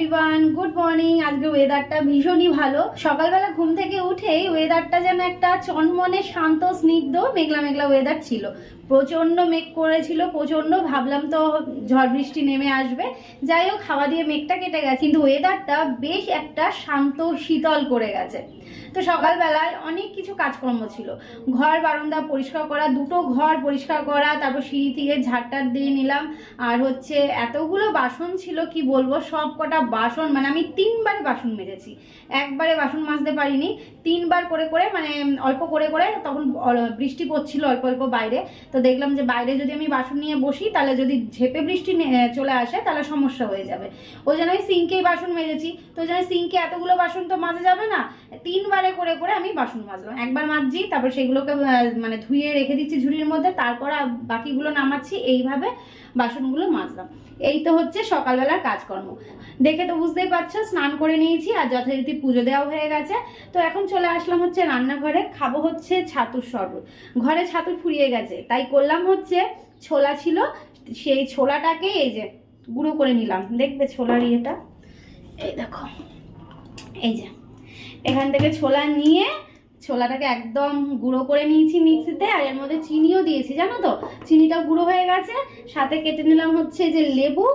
Everyone good morning আজকে ওয়েদারটা ভীষণই ভালো। সকালবেলা ঘুম থেকে উঠেই ওয়েদারটা যেন একটা চনমনে শান্ত, স্নিগ্ধ মেঘলা মেঘলা ওয়েদার ছিল। প্রচণ্ড মেঘ করেছিল, প্রচণ্ড ভাবলাম তো ঝড় বৃষ্টি নেমে আসবে। যাই হোক, হাওয়া দিয়ে মেঘটা কেটে গেছে, কিন্তু ওয়েদারটা বেশ একটা শান্ত, শীতল করে গেছে। তো সকালবেলায় অনেক কিছু কাজকর্ম ছিল। ঘর, বারান্দা পরিষ্কার করা, দুটো ঘর পরিষ্কার করা, তারপর সিঁড়ি থেকে ঝাড়টার দিয়ে নিলাম। আর হচ্ছে এতগুলো বাসন ছিল, কি বলব সব কটা বাসন মানে আমি তিনবারে বাসন মেজেছি। একবারে বাসন মাজতে পারিনি, তিনবার করে করে মানে অল্প করে করে তখন বৃষ্টি পড়ছিল অল্প অল্প বাইরে। তো দেখলাম যে বাইরে যদি আমি বাসন নিয়ে বসি, তাহলে যদি ঝেপে বৃষ্টি চলে আসে, তাহলে সমস্যা হয়ে যাবে। ওই জন্য আমি সিঙ্কেই বাসন মেজেছি। তো ওই জন্য সিঙ্কে এতগুলো বাসন তো মাজা যাবে না, তিনবারে করে করে আমি বাসন মাজলাম। একবার মাজছি, তারপর সেগুলোকে মানে ধুয়ে রেখে দিচ্ছি ঝুড়ির মধ্যে, তারপর বাকিগুলো নামাচ্ছি, এইভাবে বাসনগুলো মাজলাম। এই তো হচ্ছে সকালবেলার কাজকর্ম। দেখে তো বুঝতেই পারছ, স্নান করে নিয়েছি আর যথারীতি পুজো দেওয়া হয়ে গেছে। তো এখন চলে আসলাম হচ্ছে রান্নাঘরে, খাব হচ্ছে ছাতুর শরবত। ঘরে ছাতু ফুরিয়ে গেছে, তাই করলাম হচ্ছে ছোলা ছিল, সেই ছোলাটাকে এই যে গুঁড়ো করে নিলাম। দেখবে ছোলার ইয়েটা? এই দেখো, এই যে। এখান থেকে ছোলা নিয়ে ছোলাটাকে একদম গুঁড়ো করে নিয়েছি মিক্সিতে, আর এর মধ্যে চিনিও দিয়েছি, জানো তো? চিনিটা গুঁড়ো হয়ে গেছে, সাথে কেটে নিলাম হচ্ছে যে লেবু,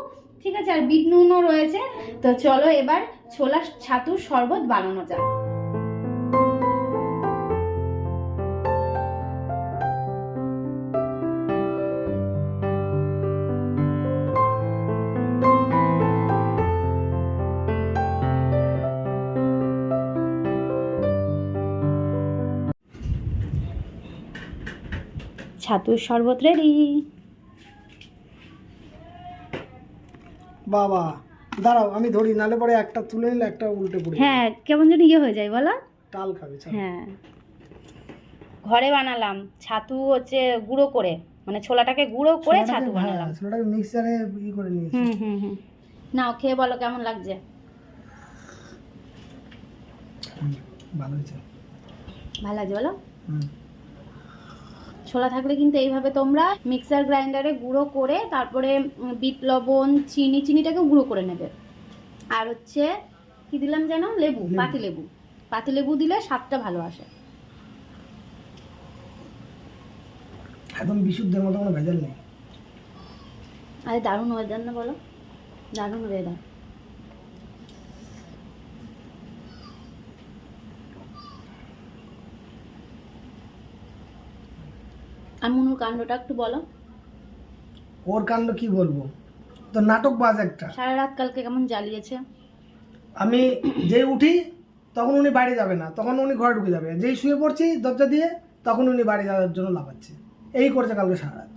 ঠিক আছে? আর বিট নুনও রয়েছে। তো চলো এবার ছোলা ছাতুর শরবত বানানো যাক। ছাতুর শরবত রেডি বাবা দাঁড়াও আমি ধরি নালে পরে একটা তুলে নিলে একটা উল্টে পড়ে হ্যাঁ কেমন যেন ইয়ে হয়ে যায় বলো। টাল খাবে হ্যাঁ। ঘরে বানালাম ছাতু হচ্ছে গুঁড়ো করে মানে ছোলাটাকে গুঁড়ো করে ছাতু হ্যাঁ, বানালাম। ছোলাটাকে মিক্সারে ই করে নিয়েছি। হুম হুম হুম। নাও খেয়ে বলো কেমন লাগছে। ভালো হয়েছে। ভালো লাগছে বলো। হুম। ছোলা থাকলে কিন্তু এইভাবে তোমরা মিক্সার গ্রাইন্ডারে গুঁড়ো করে তারপরে বিট লবণ চিনি চিনিটাকে গুঁড়ো করে নেবে। আর হচ্ছে কি দিলাম যেন লেবু লেবু। পাতি লেবু। পাতি লেবু দিলে স্বাদটা ভালো আসে। একদম বিশুদ্ধের মতো কোনো ভেজাল নেই। আরে দারুণ ওয়েদার না বলো? দারুণ ওয়েদার আর মনুর কাণ্ডটা একটু বলো। ওর কাণ্ড কি বলব? তো নাটক বাজ একটা। সারা রাত কালকে কেমন জ্বালিয়েছে? আমি যেই উঠি তখন উনি বাইরে যাবে না। তখন উনি ঘরে ঢুকে যাবে। যেই শুয়ে পড়ছি দরজা দিয়ে তখন উনি বাড়ি যাওয়ার জন্য লাফাচ্ছে। এই করছে কালকে সারা রাত।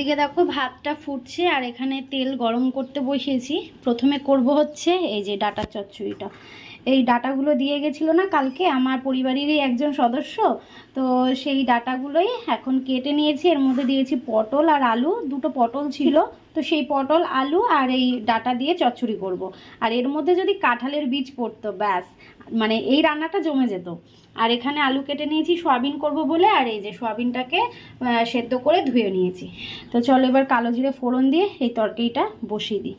এদিকে দেখো ভাতটা ফুটছে আর এখানে তেল গরম করতে বসিয়েছি। প্রথমে করব হচ্ছে এই যে ডাটা চচ্চড়িটা। এই ডাটাগুলো দিয়ে গেছিল না কালকে, আমার পরিবারেরই একজন সদস্য, তো সেই ডাটাগুলোই এখন কেটে নিয়েছি। এর মধ্যে দিয়েছি পটল আর আলু, দুটো পটল ছিল। তো সেই পটল, আলু আর এই ডাটা দিয়ে চচ্চড়ি করব। আর এর মধ্যে যদি কাঁঠালের বীজ পড়তো, ব্যাস মানে এই রান্নাটা জমে যেত। আর এখানে আলু কেটে নিয়েছি, সোয়াবিন করব বলে, আর এই যে সোয়াবিনটাকে সেদ্ধ করে ধুয়ে নিয়েছি। তো চলো এবার কালো জিরে ফোড়ন দিয়ে এই তরকারিটা বসিয়ে দিই।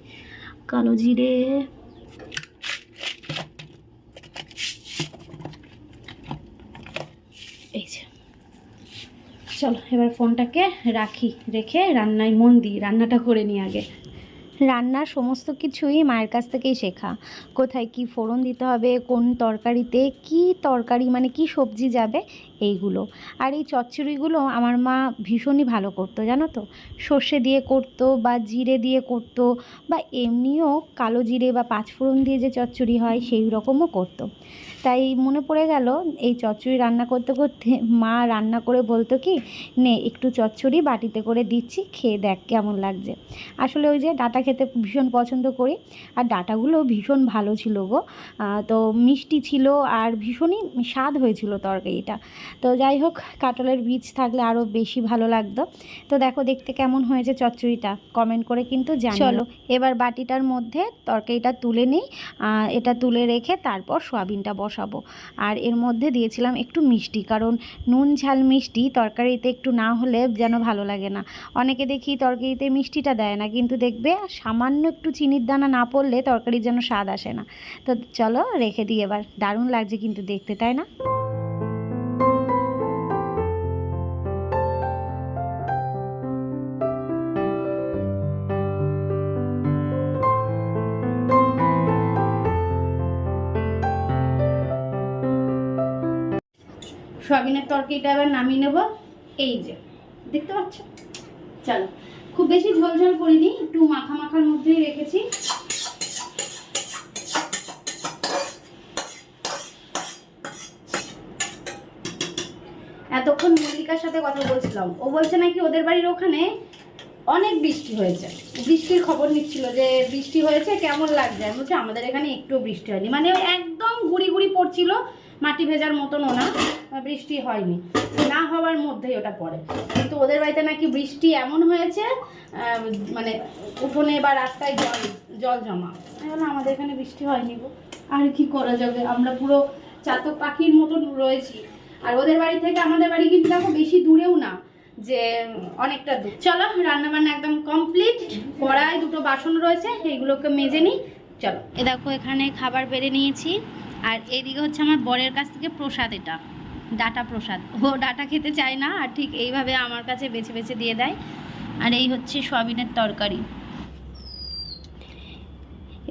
কালো জিরে এই যে চলো, এবার ফোনটাকে রাখি, রেখে রান্নায় মন দিই, রান্নাটা করে নিই আগে। রান্নার সমস্ত কিছুই মায়ের কাছ থেকেই শেখা। কোথায় কি ফোড়ন দিতে হবে, কোন তরকারিতে কি তরকারি মানে কি সবজি যাবে এইগুলো। আর এই চচ্চড়িগুলো আমার মা ভীষণই ভালো করতো, জানো তো? সর্ষে দিয়ে করতো বা জিরে দিয়ে করতো বা এমনিও কালো জিরে বা পাঁচফোড়ন দিয়ে যে চচ্চড়ি হয় সেই রকমও করতো। তাই মনে পড়ে গেল, এই চচ্চড়ি রান্না করতে করতে মা রান্না করে বলতো কি, নে, একটু চচ্চড়ি বাটিতে করে দিচ্ছি, খেয়ে দেখ কেমন লাগছে। আসলে ওই যে ডাটা খেতে ভীষণ পছন্দ করি, আর ডাটাগুলো ভীষণ ভালো ছিল গো। তো মিষ্টি ছিল আর ভীষণই স্বাদ হয়েছিল তরকারিটা। তো যাই হোক কাটলের বীজ থাকলে আরও বেশি ভালো লাগতো। তো দেখো দেখতে কেমন হয়েছে চচ্চড়িটা কমেন্ট করে কিন্তু জানি চলো। এবার বাটিটার মধ্যে তরকারিটা তুলে নিই এটা তুলে রেখে তারপর সোয়াবিনটা বসাবো। আর এর মধ্যে দিয়েছিলাম একটু মিষ্টি কারণ নুন ঝাল মিষ্টি তরকারিতে একটু না হলে যেন ভালো লাগে না। অনেকে দেখি তরকারিতে মিষ্টিটা দেয় না কিন্তু দেখবে সামান্য একটু চিনির দানা না পড়লে তরকারির যেন স্বাদ আসে না। তো চলো রেখে দিই এবার দারুণ লাগছে কিন্তু দেখতে তাই না? সয়াবিনের তরকারিটা এবার নামিয়ে নেব। এই যে, দেখতে পাচ্ছ? চলো, খুব বেশি ঝোল ঝোল করিনি, একটু মাখা মাখার মধ্যেই রেখেছি। এতক্ষণ মল্লিকার সাথে কথা বলছিলাম। ও বলছে নাকি ওদের বাড়ির ওখানে অনেক বৃষ্টি হয়েছে। বৃষ্টির খবর নিচ্ছিল যে বৃষ্টি হয়েছে কেমন লাগছে? আমি বলছি আমাদের এখানে একটু বৃষ্টি হয়নি। মানে একদম গুড়ি গুড়ি পড়ছিল মাটি ভেজার মতন ওনা বৃষ্টি হয়নি। না হওয়ার মধ্যেই ওটা পড়ে। কিন্তু ওদের বাড়িতে নাকি বৃষ্টি এমন হয়েছে মানে উঠোনে বা রাস্তায় জল জল জমা। বললাম আমাদের এখানে বৃষ্টি হয়নি গো। আর কি করা যাবে? আমরা পুরো চাতক পাখির মতন রয়েছি। আর ওদের বাড়ি থেকে আমাদের বাড়ি কিন্তু দেখো বেশি দূরেও না। যে অনেকটা দূর। চলো রান্না বান্না একদম কমপ্লিট কড়াই দুটো বাসন রয়েছে এইগুলোকে মেজে নিই। চলো। এ দেখো এখানে খাবার বেড়ে নিয়েছি। আর এইদিকে হচ্ছে আমার বরের কাছ থেকে প্রসাদ এটা ডাটা প্রসাদ। ও ডাটা খেতে চায় না আর ঠিক এইভাবে আমার কাছে বেছে বেছে দিয়ে দেয়। আর এই হচ্ছে সয়াবিনের তরকারি।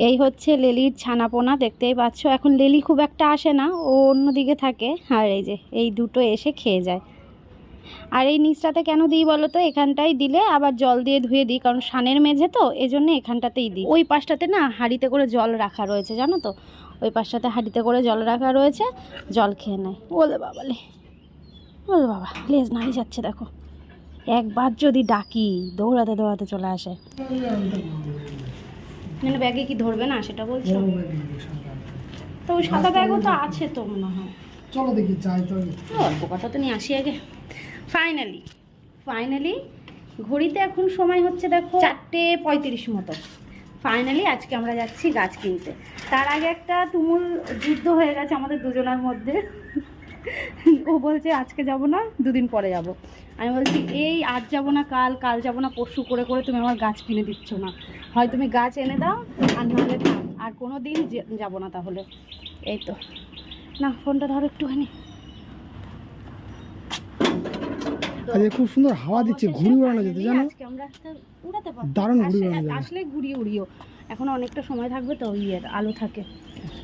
এই হচ্ছে লেলির ছানাপোনা দেখতেই পাচ্ছ। এখন লেলি খুব একটা আসে না ও অন্যদিকে থাকে। আর এই যে এই দুটো এসে খেয়ে যায়। আর এই নিচটাতে কেন দিই বলো তো? এখানটাই দিলে আবার জল দিয়ে ধুয়ে দিই কারণ সানের মেঝে তো এই জন্য এখানটাতেই দিই। ওই পাশটাতে না হাঁড়িতে করে জল রাখা রয়েছে জানো তো? ওই পাশটাতে হাঁড়িতে করে জল রাখা রয়েছে জল খেয়ে নেয়। ওলে বাবালে ওলে বাবা লেজ নাড়ি যাচ্ছে দেখো। একবার যদি ডাকি দৌড়াতে দৌড়াতে চলে আসে। মানে ব্যাগে কি ধরবে না সেটা বলছো? তো ওই সাদা ব্যাগও তো আছে তো মনে হয়। চলো দেখি চাই তো। অল্প কথা তো নিয়ে আসি আগে। ফাইনালি ফাইনালি ঘড়িতে এখন সময় হচ্ছে দেখো চারটে পঁয়ত্রিশ মতো। ফাইনালি আজকে আমরা যাচ্ছি গাছ কিনতে। তার আগে একটা তুমুল যুদ্ধ হয়ে গেছে আমাদের দুজনের মধ্যে। ও বলছে আজকে যাব না দুদিন পরে যাব। আমি বলছি এই আজ যাব না কাল কাল যাব না পরশু করে করে তুমি আমার গাছ কিনে দিচ্ছ না। হয় তুমি গাছ এনে দাও আর নাহলে আর কোনো দিন যাব না তাহলে। এই তো। না ফোনটা ধরো একটুখানি। আজকে খুব সুন্দর হাওয়া দিচ্ছে ঘুড়ি উড়ানো যেতে জানো। দারুণ ঘুড়ি উড়ানো যাবে। আসলে ঘুরিয়ে উড়িও। এখন অনেকটা সময় থাকবে তো ইয়ের আলো থাকে।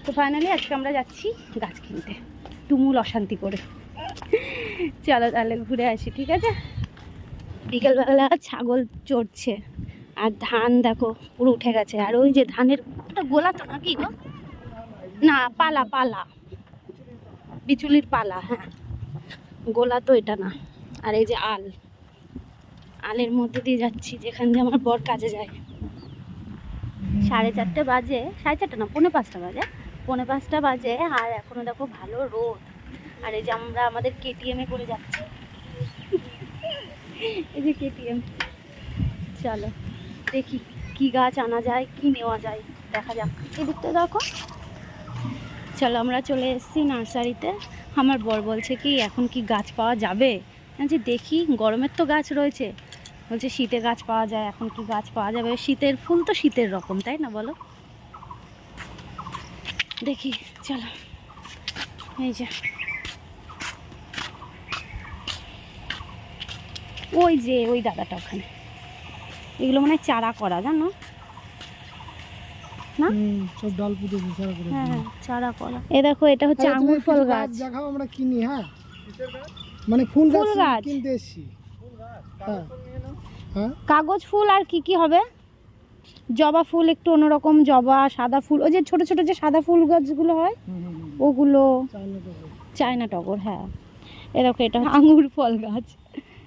তো ফাইনালি আজকে আমরা যাচ্ছি গাছ কিনতে। তুমুল অশান্তি করে। চলো তাহলে ঘুরে আসি ঠিক আছে? বিকেলবেলা ছাগল চড়ছে আর ধান দেখো পুরো উঠে গেছে। আর ওই যে ধানের গোলা তো নাকি গো? না পালা পালা। বিচুলির পালা হ্যাঁ। গোলা তো এটা না। আর এই যে আল। আলের মধ্যে দিয়ে যাচ্ছি, যেখান দিয়ে আমার বর কাজে যায়। সাড়ে চারটে বাজে, সাড়ে চারটে না, পৌনে পাঁচটা বাজে। পৌনে পাঁচটা বাজে, আর এখনও দেখো ভালো রোদ। আর এই যে আমরা আমাদের কেটিএমে করে যাচ্ছি। এই যে কেটিএম চলো, দেখি কি গাছ আনা যায়, কি নেওয়া যায়, দেখা যাক। এদিকটা দেখো। চলো, আমরা চলে এসেছি নার্সারিতে। আমার বর বলছে কি, এখন কি গাছ পাওয়া যাবে? যে দেখি গরমের তো গাছ রয়েছে। বলছে শীতে গাছ পাওয়া যায় এখন কি গাছ পাওয়া যাবে? শীতের ফুল তো শীতের রকম তাই না বলো? দেখি চলো। এই যে। ওই যে ওই দাদাটা ওখানে। এগুলো মনে হয় চারা করা জানো? না? সব ডাল পুঁতে বিচার করে। হ্যাঁ হ্যাঁ চারা করা। এ দেখো এটা হচ্ছে আঙুর ফল গাছ দেখাও আমরা কিনি হ্যাঁ? মানে ফুল ফুল গাছ? গাছ। কিনতে এসছি। হ্যাঁ। হ্যাঁ? কাগজ ফুল আর কি কি হবে? জবা ফুল একটু অন্যরকম জবা সাদা ফুল ওই যে ছোট ছোট যে সাদা ফুল গাছগুলো হয়। ওগুলো তো। চায়না টগর হ্যাঁ। এরকম এটা আঙুর ফল গাছ।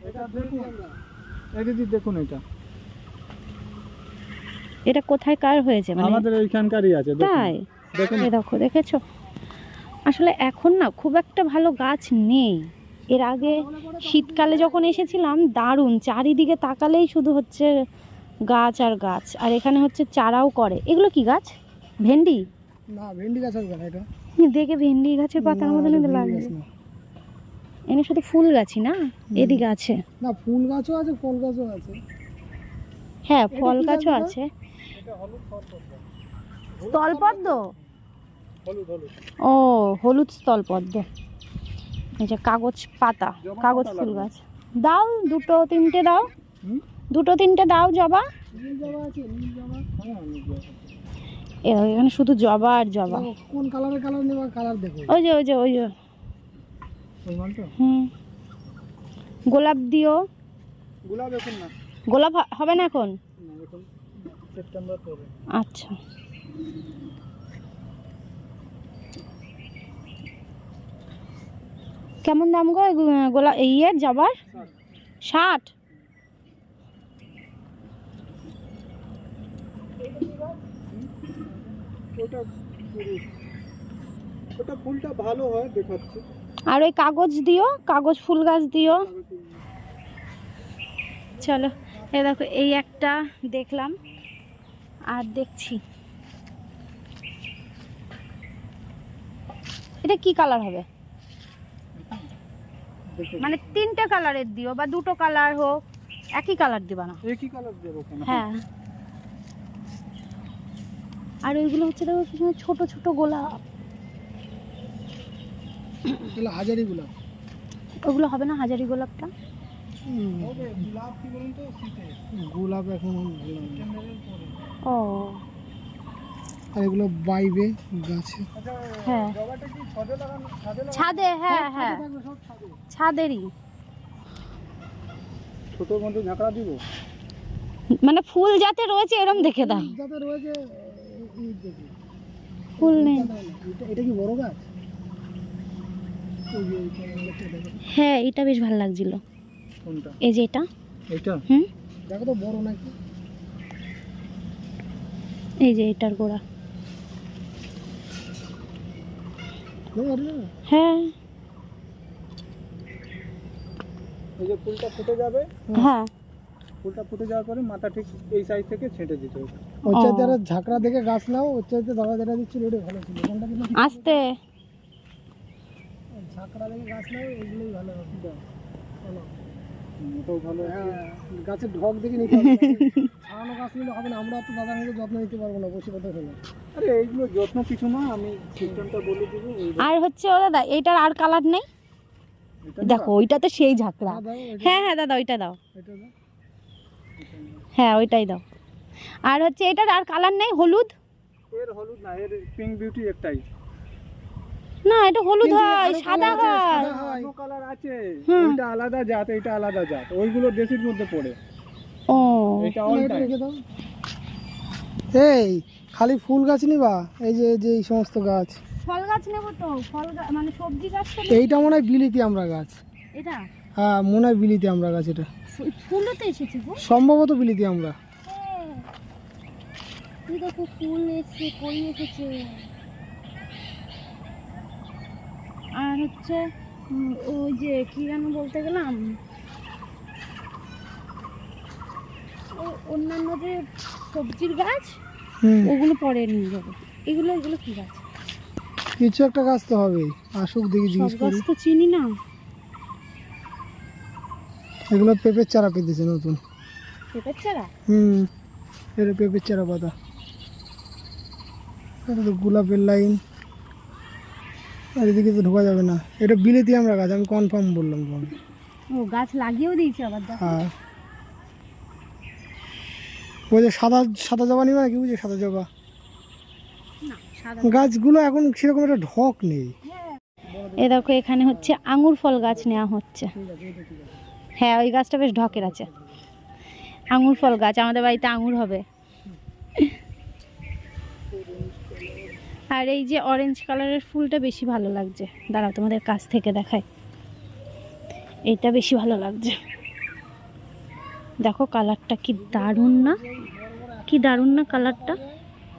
এটা দেখুন। এই দিদি দেখুন এটা। এটা কোথায় কার হয়েছে মানে? আমাদের এইখানকারই আছে দেখুন। তাই? দেখুন। দেখো দেখেছ? আসলে এখন না খুব একটা ভালো গাছ নেই। এর আগে শীতকালে যখন এসেছিলাম দারুণ। চারিদিকে তাকালেই শুধু হচ্ছে গাছ আর গাছ। আর এখানে হচ্ছে চারাও করে। এগুলো কি গাছ? ভেন্ডি? না ভেন্ডি গাছ হবে এটা? দেখে ভেন্ডি গাছের পাতার মতন লাগে এনে শুধু ফুল গাছই না? এদিকে আছে। না ফুল গাছও আছে ফল গাছও আছে। হ্যাঁ ফল গাছও আছে। স্থলপদ্ম? ও হলুদ স্থলপদ্ম। এই যে কাগজ পাতা কাগজ ফুল গাছ। দাও দুটো তিনটে দাও। দুটো তিনটে দাও জবা। হ্যাঁ এখানে শুধু জবা আর জবা। কোন কালারের কালার নেবা? কালার দেখো। ওই যে ওই যে ওই যে। হুম। গোলাপ দিও। গোলাপ এখন না। গোলাপ হবে না এখন? আচ্ছা। কেমন দাম গো? গোলা ইয়ের জবার? ষাট। ফুলটা ভালো হয় দেখাচ্ছে। আর ওই কাগজ দিও কাগজ ফুল গাছ দিও। চলো এই দেখো এই একটা দেখলাম। আর দেখছি। এটা কি কালার হবে? মানে তিনটে কালারের দিও বা দুটো কালার হোক একই কালার দিবা না। একই কালার দেবো কেন হ্যাঁ। আর ওইগুলো হচ্ছে দেখো কি ছোট ছোট গোলাপ। এগুলো হাজারি গোলাপ। ওগুলো হবে না হাজারি গোলাপটা? গোলাপ কি বলুন তো গোলাপ এখন ও। আর এগুলো বাইবে গাছে। হ্যাঁ। ছাদে লাগানো ছাদে লাগানো ছাদে হ্যাঁ। হ্যাঁ থাকবে সব ছাদে। ছাদেরই। ছোট মধ্যে ঝাঁকড়া দিব? মানে ফুল যাতে রয়েছে এরম দেখে দাও। যাতে রয়েছে ফুল নেই। এটা কি বড় গাছ? হ্যাঁ এটা বেশ ভালো লাগছিল। কোনটা? এই যে এটা। এটা হুম? দেখো তো বড় নাকি। এই যে এটার গোড়া দেখো, এটা দেখো। হ্যাঁ। এই যে ফুলটা ফুটে যাবে হ্যাঁ। ফুলটা ফুটে যাওয়ার পরে মাথা ঠিক এই সাইড থেকে ছেঁটে দিতে হবে। ওর চাইতে ঝাঁকড়া দেখে গাছ নাও ওর চাইতে দাদা যেটা দিচ্ছিল ওটা ভালো ছিল। কোনটা আস্তে। ঝাঁকড়া দেখে গাছ নাও এগুলোই ভালো হবে। ভালো হ্যাঁ গাছের ঢক দেখে নিতে হবে। ছাড়ানো গাছ নিলে হবে না আমরা তো দাদার মতো যত্ন নিতে পারব না বসে কথা হলো আরে এইগুলো যত্ন কিছু না আমি সিস্টেমটা বলে দিব আর হচ্ছে ও দাদা এইটার আর কালার নেই? দেখো ওইটা তো সেই ঝাঁকড়া। হ্যাঁ হ্যাঁ দাদা ওইটা দাও। হ্যাঁ ওইটাই দাও। আর হচ্ছে এটার আর কালার নেই? হলুদ? এর হলুদ না এর পিঙ্ক বিউটি একটাই। না এটা হলুদ হয় সাদা হয়। কালার আছে হুম। ওইটা আলাদা জাত এটা আলাদা জাত। ওইগুলো দেশির মধ্যে পড়ে। ও। এই খালি ফুল গাছ নিবা? এই যে এই যে এই সমস্ত গাছ। ফল গাছ নেব তো ফল মানে সবজি গাছ তো এইটা মনে হয় বিলিতি আমরা গাছ। এটা? হ্যাঁ মনে হয় বিলিতি আমরা গাছ এটা। ফু- ফুলও তো এসেছে গো। সম্ভবত বিলিতি আমরা। হ্যাঁ। এই দেখো ফুল এসছে কই এসেছে? আর হচ্ছে ওই যে কি যেন বলতে গেলাম ও অন্যান্য যে সবজির গাছ হুম। ওগুলো পরে নিয়ে যাব। এগুলো এগুলো কি গাছ? কিছু একটা গাছ তো হবেই আসুক দেখি জিজ্ঞেস গাছ তো চিনি না। এগুলো পেঁপের চারা পেতেছে নতুন। পেঁপের চারা? হুম এটা পেঁপের চারা পাতা। এটা তো গোলাপের লাইন। আর এদিকে তো ঢোকা যাবে না। এটা বিলেতি আমরা গাছ আমি কনফার্ম বললাম তোমাকে। ও গাছ লাগিয়েও দিয়েছি আবার হ্যাঁ। যে সাদা সাদা জবা নিবে নাকি? বুঝে সাদা জবা। গাছগুলো এখন সেরকম একটা ঢক নেই। এ দেখো, এখানে হচ্ছে আঙুর ফল গাছ নেওয়া হচ্ছে। হ্যাঁ ওই গাছটা বেশ ঢকের আছে। আঙুর ফল গাছ, আমাদের বাড়িতে আঙুর হবে। আর এই যে অরেঞ্জ কালারের ফুলটা বেশি ভালো লাগছে। দাঁড়াও তোমাদের কাছ থেকে দেখায় এইটা বেশি ভালো লাগছে। দেখো কালারটা কি দারুণ না? কি দারুণ না কালারটা?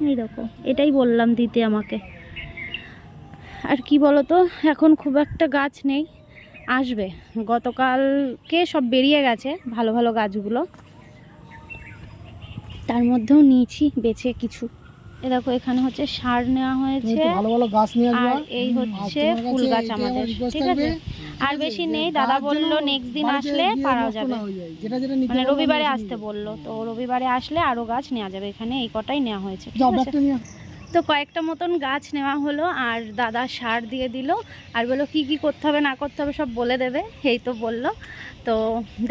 এই দেখো, এটাই বললাম দিতে আমাকে। আর কি বলো তো এখন খুব একটা গাছ নেই, আসবে। গতকালকে সব বেরিয়ে গেছে, ভালো ভালো গাছগুলো। তার মধ্যেও নিয়েছি বেছে কিছু। এ দেখো এখানে হচ্ছে সার নেওয়া হয়েছে। ভালো ভালো গাছ নিয়ে আর এই হচ্ছে ফুল গাছ আমাদের ঠিক আছে? আর বেশি নেই দাদা বলল নেক্সট দিন আসলে পাওয়া যাবে। মানে রবিবারে আসতে বলল তো রবিবারে আসলে আরও গাছ নেওয়া যাবে এখানে এই কটাই নেওয়া হয়েছে ঠিক আছে। তো কয়েকটা মতন গাছ নেওয়া হলো আর দাদা সার দিয়ে দিল আর বলল কি কি করতে হবে না করতে হবে সব বলে দেবে এই তো বলল। তো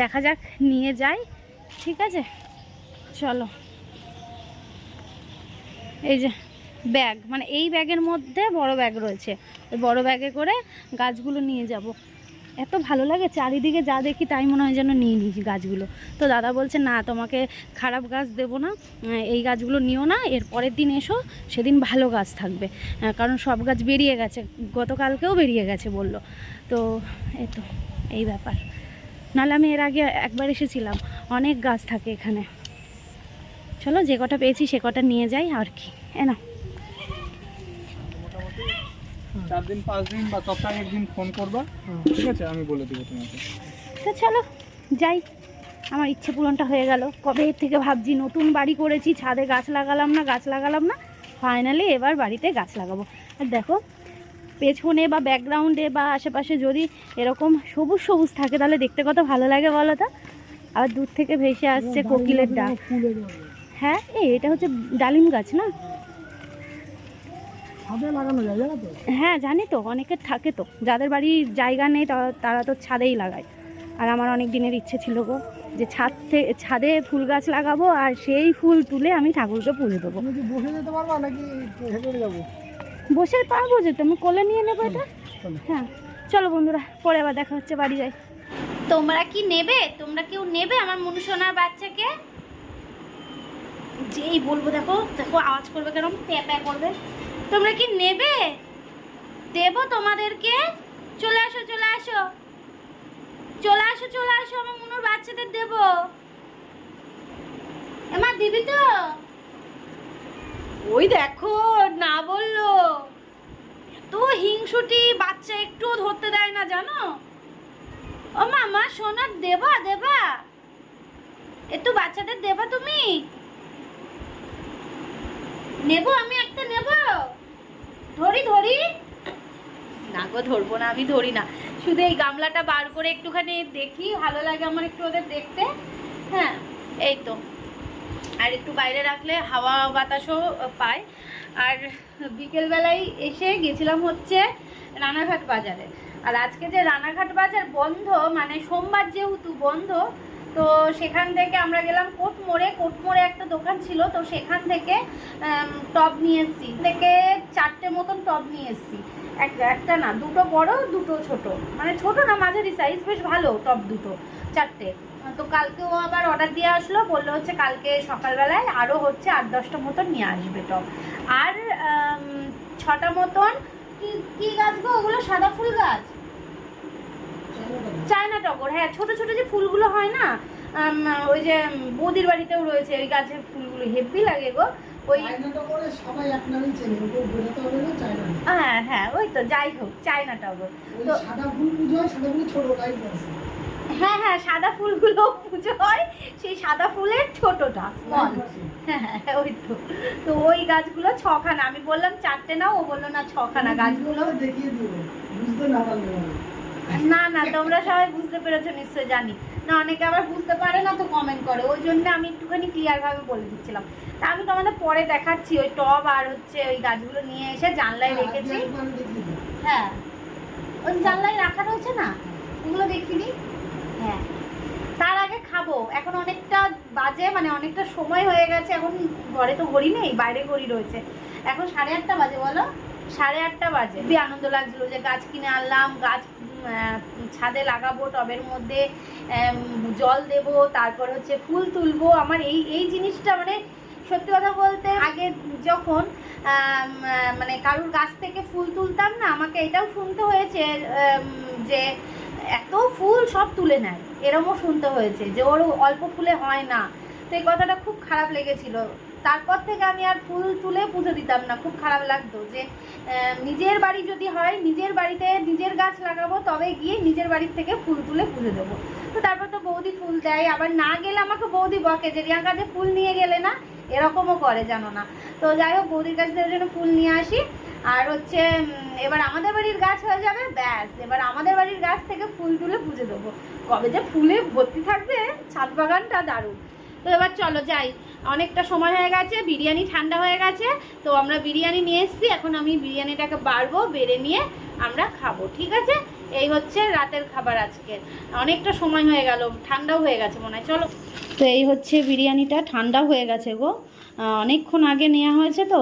দেখা যাক নিয়ে যাই ঠিক আছে? চলো। এই যে ব্যাগ মানে এই ব্যাগের মধ্যে বড় ব্যাগ রয়েছে। ওই বড় ব্যাগে করে গাছগুলো নিয়ে যাব। এত ভালো লাগে, চারিদিকে যা দেখি তাই মনে হয় যেন নিয়ে নিই গাছগুলো। তো দাদা বলছে, না, তোমাকে খারাপ গাছ দেবো না এই গাছগুলো নিও না, এর পরের দিন এসো, সেদিন ভালো গাছ থাকবে। কারণ সব গাছ বেরিয়ে গেছে, গতকালকেও বেরিয়ে গেছে বলল। তো এই তো, এই ব্যাপার। নাহলে আমি এর আগে একবার এসেছিলাম, অনেক গাছ থাকে এখানে। চলো যে কটা পেয়েছি সে কটা নিয়ে যাই আর কি এ না চার দিন পাঁচ দিন বা সপ্তাহে একদিন ফোন করবা ঠিক আছে? আমি বলে দেবো তোমাকে। তো চলো যাই। আমার ইচ্ছে পূরণটা হয়ে গেল। কবে থেকে ভাবছি নতুন বাড়ি করেছি ছাদে গাছ লাগালাম না গাছ লাগালাম না। ফাইনালি এবার বাড়িতে গাছ লাগাবো। আর দেখো পেছনে বা ব্যাকগ্রাউন্ডে বা আশেপাশে যদি এরকম সবুজ সবুজ থাকে তাহলে দেখতে কত ভালো লাগে বলো তো? আবার দূর থেকে ভেসে আসছে কোকিলের ডাক। হ্যাঁ এই এটা হচ্ছে ডালিম গাছ না? হ্যাঁ জানি তো অনেকের থাকে তো। যাদের বাড়ির জায়গা নেই তারা তো ছাদেই লাগায়। আর আমার অনেক দিনের ইচ্ছে ছিল গো যে ছাদ থেকে ছাদে ফুল গাছ লাগাবো আর সেই ফুল তুলে আমি ঠাকুরকে পুজো দেবো। তুমি কি বসে পারবা যে তুমি কোলে নিয়ে নেব এটা? হ্যাঁ চলো বন্ধুরা পরে আবার দেখা হচ্ছে বাড়ি যাই। তোমরা কি নেবে? তোমরা কেউ নেবে আমার মনুসোনার বাচ্চাকে? যেই বলব দেখো দেখো আওয়াজ করবে কেরম? প্যা প্যা করবে। তোমরা কি নেবে? দেবো তোমাদেরকে। চলে আসো চলে আসো। চলে আসো চলে আসো, আমার মনুর বাচ্চাদের দেবো। এমা দিবি তো? ওই দেখো, না বলল। তো হিংসুটি বাচ্চা, একটুও ধরতে দেয় না, জানো? ও মামা সোনার দেবা দেবা। একটু বাচ্চাদের দেবা তুমি? নেব, আমি একটা নেব। ধরি ধরি। না গো, ধরবো না, আমি ধরি না। শুধু এই গামলাটা বার করে একটুখানি দেখি, ভালো লাগে আমার একটু ওদের দেখতে। হ্যাঁ এই তো। আর একটু বাইরে রাখলে হাওয়া বাতাসও পায়। আর বিকেলবেলায় এসে গেছিলাম হচ্ছে রানাঘাট বাজারে। আর আজকে যে রানাঘাট বাজার বন্ধ মানে সোমবার যেহেতু বন্ধ তো সেখান থেকে আমরা গেলাম কোটমোড়ে। কোটমোড়ে একটা দোকান ছিল, তো সেখান থেকে টব নিয়ে এসেছি। থেকে চারটে মতন টব নিয়ে এসেছি। এক, একটা না, দুটো বড়, দুটো ছোট। মানে ছোট না, মাঝারি সাইজ বেশ ভালো টব দুটো, চারটে। তো কালকেও আবার অর্ডার দিয়ে আসলো, বলল হচ্ছে কালকে সকালবেলায় আরও হচ্ছে আট, দশটা মতন নিয়ে আসবে টপ আর ছটা মতন কি কি গাছ গো? ওগুলো সাদা ফুল গাছ। চায়না টগর হ্যাঁ ছোট ছোট যে ফুলগুলো হয় না ওই যে বৌদির বাড়িতেও রয়েছে ওই গাছের ফুলগুলো হেভি লাগে গো। ওই না হ্যাঁ হ্যাঁ ওই তো যাই হোক চায়না টগর। তো সাদা ফুল পুজো হয় হ্যাঁ সাদা ফুলগুলো পুজো হয় সেই সাদা ফুলের ছোটটা স্মল হ্যাঁ হ্যাঁ ওই তো। তো ওই গাছগুলো ছখানা আমি বললাম চারটে নাও ও বলল না ছখানা গাছগুলো দেখিয়ে দিও বুঝতে না পারলে। না না তোমরা সবাই বুঝতে পেরেছ নিশ্চয় জানি। না অনেকে আবার বুঝতে পারে না তো কমেন্ট করে। ওই জন্য আমি একটুখানি ক্লিয়ারভাবে বলে দিচ্ছিলাম। তা আমি তোমাদের পরে দেখাচ্ছি ওই টব আর হচ্ছে ওই গাছগুলো নিয়ে এসে জানলায় রেখেছি। দেখিয়ে দিও। হ্যাঁ। ওই জানলায় রাখা রয়েছে না? ওগুলো দেখিনি? হ্যাঁ। তার আগে খাব। এখন অনেকটা বাজে মানে অনেকটা সময় হয়ে গেছে। এখন ঘরে তো ঘড়ি নেই বাইরে ঘড়ি রয়েছে। এখন সাড়ে আটটা বাজে বলো? সাড়ে আটটা বাজে। খুবই আনন্দ লাগছিল যে গাছ কিনে আনলাম গাছ ছাদে লাগাবো, টবের মধ্যে জল দেব, তারপর হচ্ছে ফুল তুলবো। আমার এই এই জিনিসটা মানে সত্যি কথা বলতে আগে যখন মানে কারুর গাছ থেকে ফুল তুলতাম না, আমাকে এটাও শুনতে হয়েছে যে এত ফুল সব তুলে নেয়। এরমও শুনতে হয়েছে যে ওর অল্প ফুলে হয় না। তো এই কথাটা খুব খারাপ লেগেছিল। তারপর থেকে আমি আর ফুল তুলে পুজো দিতাম না। খুব খারাপ লাগতো যে নিজের বাড়ি যদি হয়, নিজের বাড়িতে নিজের গাছ লাগাবো, তবে গিয়ে নিজের বাড়ির থেকে ফুল তুলে পুজো দেবো। তো তারপর তো বৌদি ফুল দেয়, আবার না গেলে আমাকে বৌদি বকে যে রিয়ার কাছে ফুল নিয়ে গেলে না? এরকমও করে, জানো না। তো যাই হোক, বৌদির কাছ জন্য ফুল নিয়ে আসি। আর হচ্ছে এবার আমাদের বাড়ির গাছ হয়ে যাবে, ব্যাস। এবার আমাদের বাড়ির গাছ থেকে ফুল তুলে পুজো দেবো। কবে যে ফুলে ভর্তি থাকবে, ছাদ বাগানটা দারুণ। তো এবার চলো, যাই। অনেকটা সময় হয়ে গেছে, বিরিয়ানি ঠান্ডা হয়ে গেছে, তো আমরা বিরিয়ানি নিয়ে এসেছি, এখন আমি বিরিয়ানিটাকে বাড়বো, বেড়ে নিয়ে আমরা খাব, ঠিক আছে? এই হচ্ছে রাতের খাবার আজকে। অনেকটা সময় হয়ে গেল, ঠান্ডাও হয়ে গেছে মনে হয়, চলো। তো এই হচ্ছে বিরিয়ানিটা ঠান্ডা হয়ে গেছে গো। অনেকক্ষণ আগে নেওয়া হয়েছে তো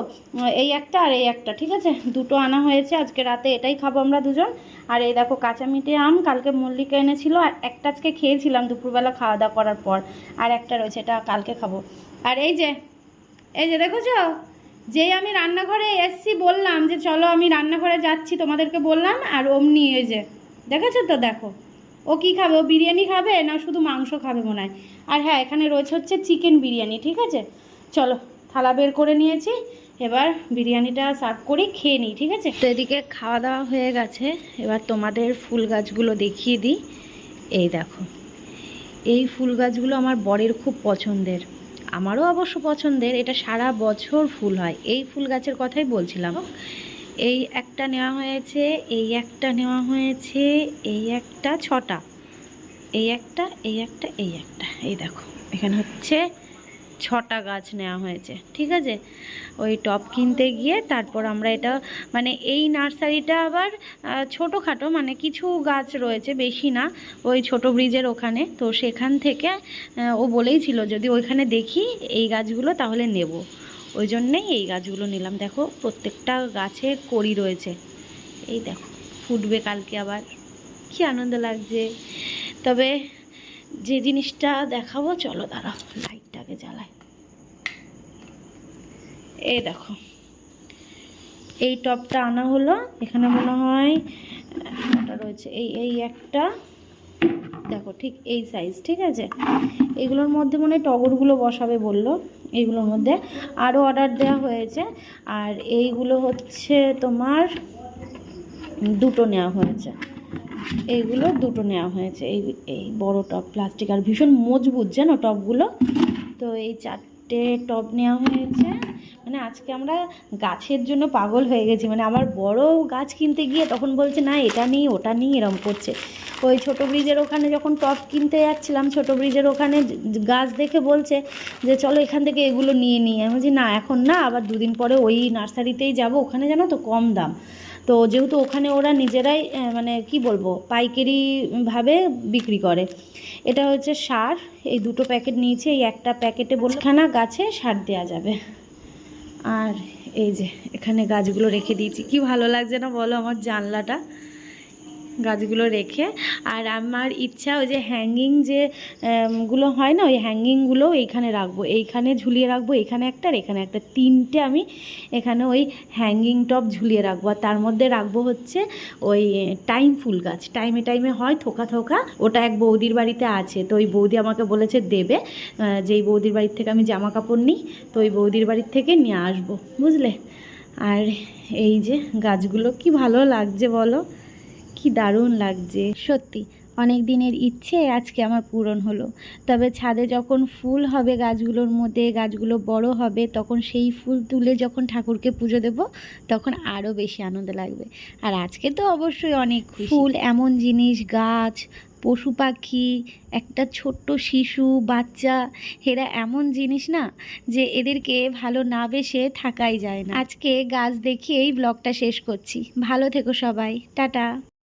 এই একটা আর এই একটা, ঠিক আছে? দুটো আনা হয়েছে, আজকে রাতে এটাই খাব আমরা দুজন। আর এই দেখো কাঁচা মিঠে আম, কালকে মল্লিকা এনেছিল, আর একটা আজকে খেয়েছিলাম দুপুরবেলা খাওয়া দাওয়া করার পর। আর একটা রয়েছে, এটা কালকে খাব। আর এই যে এই যে দেখেছ? যেই আমি রান্নাঘরে এসছি বললাম যে চলো আমি রান্নাঘরে যাচ্ছি, তোমাদেরকে বললাম, আর অমনি এই যে, দেখেছ তো? দেখো, ও কি খাবে? ও বিরিয়ানি খাবে না শুধু মাংস খাবে মনে হয়? আর হ্যাঁ এখানে রয়েছে হচ্ছে চিকেন বিরিয়ানি, ঠিক আছে? চলো, থালা বের করে নিয়েছি, এবার বিরিয়ানিটা সার্ভ করি, খেয়ে নিই, ঠিক আছে? তো এদিকে খাওয়া দাওয়া হয়ে গেছে, এবার তোমাদের ফুল গাছগুলো দেখিয়ে দিই। এই দেখো, এই ফুল গাছগুলো আমার বরের খুব পছন্দের। আমারও অবশ্য পছন্দের, এটা সারা বছর ফুল হয়। এই ফুল গাছের কথাই বলছিলাম। এই একটা নেওয়া হয়েছে, এই একটা নেওয়া হয়েছে, এই একটা ছটা। এই একটা এই একটা এই একটা। এই দেখো, এখানে হচ্ছে ছটা গাছ নেওয়া হয়েছে, ঠিক আছে? ওই টপ কিনতে গিয়ে তারপর আমরা এটা মানে এই নার্সারিটা আবার ছোটোখাটো মানে কিছু গাছ রয়েছে, বেশি না, ওই ছোট ব্রিজের ওখানে। তো সেখান থেকে ও বলেই ছিল যদি ওইখানে দেখি এই গাছগুলো তাহলে নেব। ওই জন্যেই এই গাছগুলো নিলাম। দেখো, প্রত্যেকটা গাছে কড়ি রয়েছে। এই দেখো, ফুটবে কালকে আবার। কি আনন্দ লাগছে। তবে যে জিনিসটা দেখাবো, চলো দাঁড়াও লাইটটাকে জ্বালাই এই দেখো। এই টপটা আনা হলো। এখানে মনে হয় রয়েছে, এই এই একটা, দেখো ঠিক এই সাইজ ঠিক আছে? এগুলোর মধ্যে মনে টগরগুলো বসাবে বলল। এইগুলোর মধ্যে আরও অর্ডার দেওয়া হয়েছে। আর এইগুলো হচ্ছে তোমার দুটো নেওয়া হয়েছে। এইগুলো দুটো নেওয়া হয়েছে। এই এই বড় টব প্লাস্টিক আর ভীষণ মজবুত জানো টবগুলো তো এই চারটে টব নেওয়া হয়েছে। মানে আজকে আমরা গাছের জন্য পাগল হয়ে গেছি। মানে আমার বড় গাছ কিনতে গিয়ে তখন বলছে, না, এটা নেই, ওটা নেই, এরম করছে। ওই ছোট ব্রিজের ওখানে যখন টব কিনতে যাচ্ছিলাম, ছোট ব্রিজের ওখানে গাছ দেখে বলছে যে, চলো এখান থেকে এগুলো নিয়ে নিই। আমি বলছি, না, এখন না, আবার দুদিন পরে ওই নার্সারিতেই যাব। ওখানে জানো তো কম দাম। তো যেহেতু ওখানে ওরা নিজেরাই মানে কি বলব পাইকারিভাবে বিক্রি করে। এটা হচ্ছে সার, এই দুটো প্যাকেট নিয়েছি, এই একটা প্যাকেটে বলখানা গাছে সার দেওয়া যাবে। আর এই যে, এখানে গাছগুলো রেখে দিয়েছি। কি ভালো লাগছে না বলো আমার জানলাটা? গাছগুলো রেখে। আর আমার ইচ্ছা ওই যে হ্যাঙ্গিং যে গুলো হয় না, ওই হ্যাঙ্গিংগুলো এইখানে রাখব। এইখানে ঝুলিয়ে রাখব, এখানে একটা আর এখানে একটা। তিনটে আমি এখানে ওই হ্যাঙ্গিং টপ ঝুলিয়ে রাখব। আর তার মধ্যে রাখব হচ্ছে ওই টাইম ফুল গাছ। টাইমে টাইমে হয়, থোকা থোকা। ওটা এক বৌদির বাড়িতে আছে। তো ওই বৌদি আমাকে বলেছে দেবে। যেই বৌদির বাড়ির থেকে আমি জামা কাপড় নিই, তো ওই বৌদির বাড়ির থেকে নিয়ে আসব। বুঝলে? আর এই যে গাছগুলো কি ভালো লাগছে বলো? কি দারুণ লাগছে। সত্যি, অনেক দিনের ইচ্ছে আজকে আমার পূরণ হলো। তবে ছাদে যখন ফুল হবে গাছগুলোর মধ্যে, গাছগুলো বড় হবে, তখন সেই ফুল তুলে যখন ঠাকুরকে পুজো দেব, তখন আরও বেশি আনন্দ লাগবে। আর আজকে তো অবশ্যই অনেক ফুল, এমন জিনিস, গাছ, পশু পাখি, একটা ছোট্ট শিশু, বাচ্চা, এরা এমন জিনিস না যে এদেরকে ভালো না বেসে থাকাই যায় না। আজকে গাছ দেখিয়েই ব্লগটা শেষ করছি। ভালো থেকো সবাই। টাটা।